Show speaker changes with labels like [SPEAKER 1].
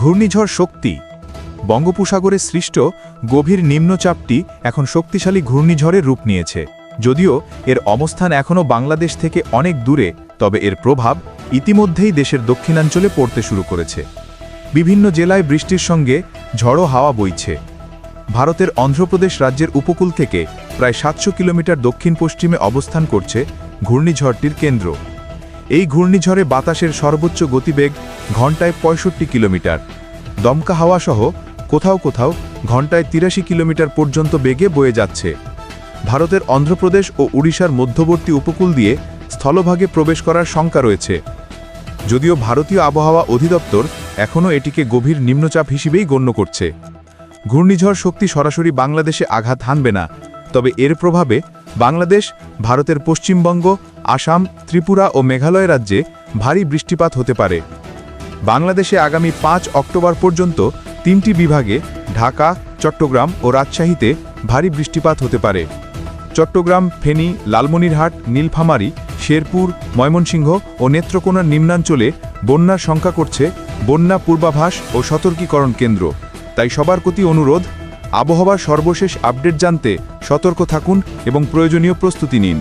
[SPEAKER 1] ঘূর্ণিঝড় শক্তি। বঙ্গোপসাগরে সৃষ্ট গভীর নিম্নচাপটি এখন শক্তিশালী ঘূর্ণিঝড়ের রূপ নিয়েছে। যদিও এর অবস্থান এখনও বাংলাদেশ থেকে অনেক দূরে, তবে এর প্রভাব ইতিমধ্যেই দেশের দক্ষিণাঞ্চলে পড়তে শুরু করেছে। বিভিন্ন জেলায় বৃষ্টির সঙ্গে ঝড়ো হাওয়া বইছে। ভারতের অন্ধ্রপ্রদেশ রাজ্যের উপকূল থেকে প্রায় সাতশো কিলোমিটার দক্ষিণ পশ্চিমে অবস্থান করছে ঘূর্ণিঝড়টির কেন্দ্র। এই ঘূর্ণিঝড়ে বাতাসের সর্বোচ্চ গতিবেগ ঘন্টায় পঁয়ষট্টি কিলোমিটার। দমকা হাওয়া সহ কোথাও কোথাও ঘন্টায় তিরাশি কিলোমিটার পর্যন্ত বেগে বয়ে যাচ্ছে। ভারতের অন্ধ্রপ্রদেশ ও উড়িষ্যার মধ্যবর্তী উপকূল দিয়ে স্থলভাগে প্রবেশ করার শঙ্কা রয়েছে। যদিও ভারতীয় আবহাওয়া অধিদপ্তর এখনও এটিকে গভীর নিম্নচাপ হিসেবেই গণ্য করছে। ঘূর্ণিঝড় শক্তি সরাসরি বাংলাদেশে আঘাত হানবে না, তবে এর প্রভাবে বাংলাদেশ, ভারতের পশ্চিমবঙ্গ, আসাম, ত্রিপুরা ও মেঘালয় রাজ্যে ভারী বৃষ্টিপাত হতে পারে। বাংলাদেশে আগামী পাঁচ অক্টোবর পর্যন্ত তিনটি বিভাগে ঢাকা, চট্টগ্রাম ও রাজশাহীতে ভারী বৃষ্টিপাত হতে পারে। চট্টগ্রাম, ফেনী, লালমনিরহাট, নীলফামারী, শেরপুর, ময়মনসিংহ ও নেত্রকোনার নিম্নাঞ্চলে বন্যার সংখ্যা করছে বন্যা পূর্বাভাস ও সতর্কীকরণ কেন্দ্র। তাই সবার প্রতি অনুরোধ আবহাওয়ার সর্বশেষ আপডেট জানতে সতর্ক থাকুন এবং প্রয়োজনীয় প্রস্তুতি নিন।